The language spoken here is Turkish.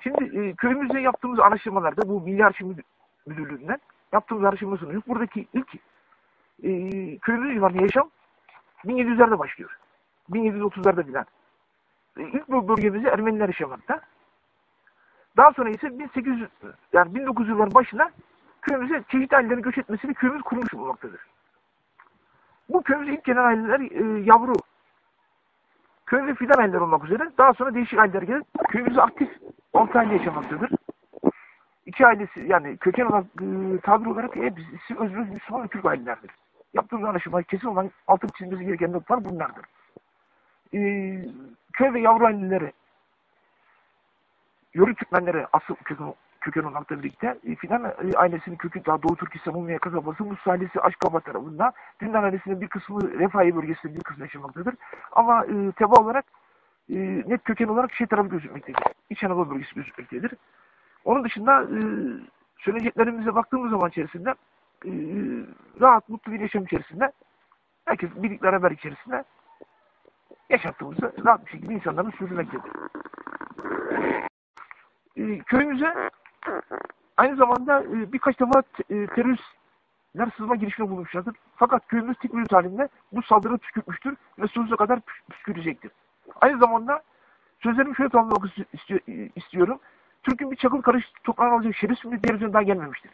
Şimdi e, köyümüzde yaptığımız araştırmalarda bu Milli Arşiv Müdür- Müdürlüğü'nden yaptığımız araştırma sonucu buradaki ilk e, köyümüz civarında yaşam 1700'lerde başlıyor. 1730'larda filan. E, ilk bu bölgemizde Ermeniler yaşamakta. Daha sonra ise 1800 yani 1900 yılların başına köyümüze çeşitli ailelerin göç etmesiyle köyümüz kurulmuş bulunmaktadır. Bu köyümüzde ilk gelen aileler e, yavru köy fidan aileler olmak üzere daha sonra değişik aileler gelip köyümüzde aktif 6 aile yaşamaktadır. İki ailesi yani köken olarak e, tabir olarak hepsi özgür Müslüman Türk ailelerdir. Yaptığımız anlaşma kesin olan altın çizmesi gereken noktalar bunlardır. E, köy ve yavru aileleri Yörük Türkmenleri asıl köken, köken olmakla birlikte e, Fidan e, ailesinin kökü daha Doğu Türkistan Umumiye kasabası Mus ailesi Aşkaba tarafında Dindan ailesinin bir kısmı Refahi bölgesinde bir kısmı yaşamaktadır. Ama e, teba olarak e, net köken olarak şey tarafı gözükmektedir. İç Anadolu bölgesi gözükmektedir. Onun dışında e, söyleyeceklerimize baktığımız zaman içerisinde e, rahat, mutlu bir yaşam içerisinde herkes birlik beraber içerisinde yaşattığımızda rahat bir şekilde insanların sürdürmektedir. E, köyümüze aynı zamanda e, birkaç defa e, teröristler sızma girişiminde bulunmuşlardır. Fakat köyümüz tek halinde bu saldırı tükürmüştür ve sonsuza kadar püs- püskürecektir. Aynı zamanda sözlerimi şöyle tamamlamak isti- istiyor- istiyorum. Türk'ün bir çakıl karış toprağına alacak şerefsiz bir daha gelmemiştir.